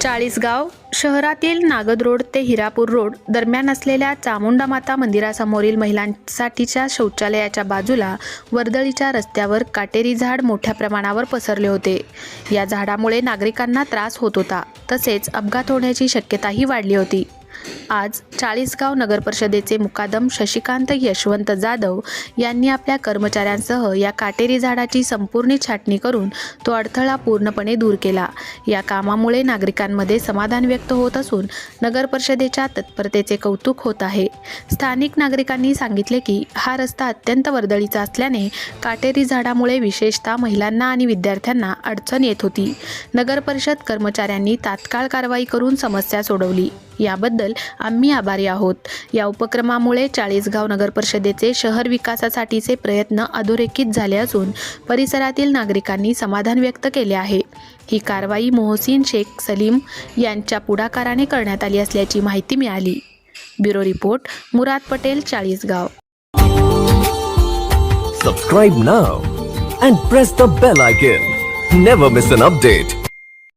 चाळीसगाव शहरातील नागद रोड ते हिरापूर रोड दरम्यान असलेल्या चामुंडा माता मंदिरासमोरील महिलांसाठीच्या शौचालयाच्या बाजूला वर्दळीच्या रस्त्यावर काटेरी झाड मोठ्या प्रमाणावर पसरले होते. या झाडामुळे नागरिकांना त्रास होत होता. तसेच अपघात होण्याची शक्यताही वाढली होती. आज चाळीसगाव नगर परिषदेचे मुकादम शशिकांत यशवंत जाधव यांनी आपल्या कर्मचाऱ्यांसह या काटेरी झाडाची संपूर्ण छाटणी करून तो अडथळा पूर्णपणे दूर केला. या कामामुळे नागरिकांमध्ये समाधान व्यक्त होत असून नगर परिषदेच्या तत्परतेचे कौतुक होत आहे. स्थानिक नागरिकांनी सांगितले की हा रस्ता अत्यंत वर्दळीचा असल्याने काटेरी झाडामुळे विशेषतः महिलांना आणि विद्यार्थ्यांना अडचण येत होती. नगर परिषद कर्मचाऱ्यांनी तात्काळ कारवाई करून समस्या सोडवली. याबद्दल आम्ही आभारी आहोत. या उपक्रमामुळे चाळीसगाव नगर परिषदेचे शहर विकासासाठीचे प्रयत्न अधोरेखित झाले असून परिसरातील नागरिकांनी समाधान व्यक्त केले आहे. ही कारवाई मोहसिन शेख सलीम यांच्या पुढाकाराने करण्यात आली असल्याची माहिती मिळाली. Bureau report Murad Patel Chalisgaon. Subscribe now and press the bell icon never miss an update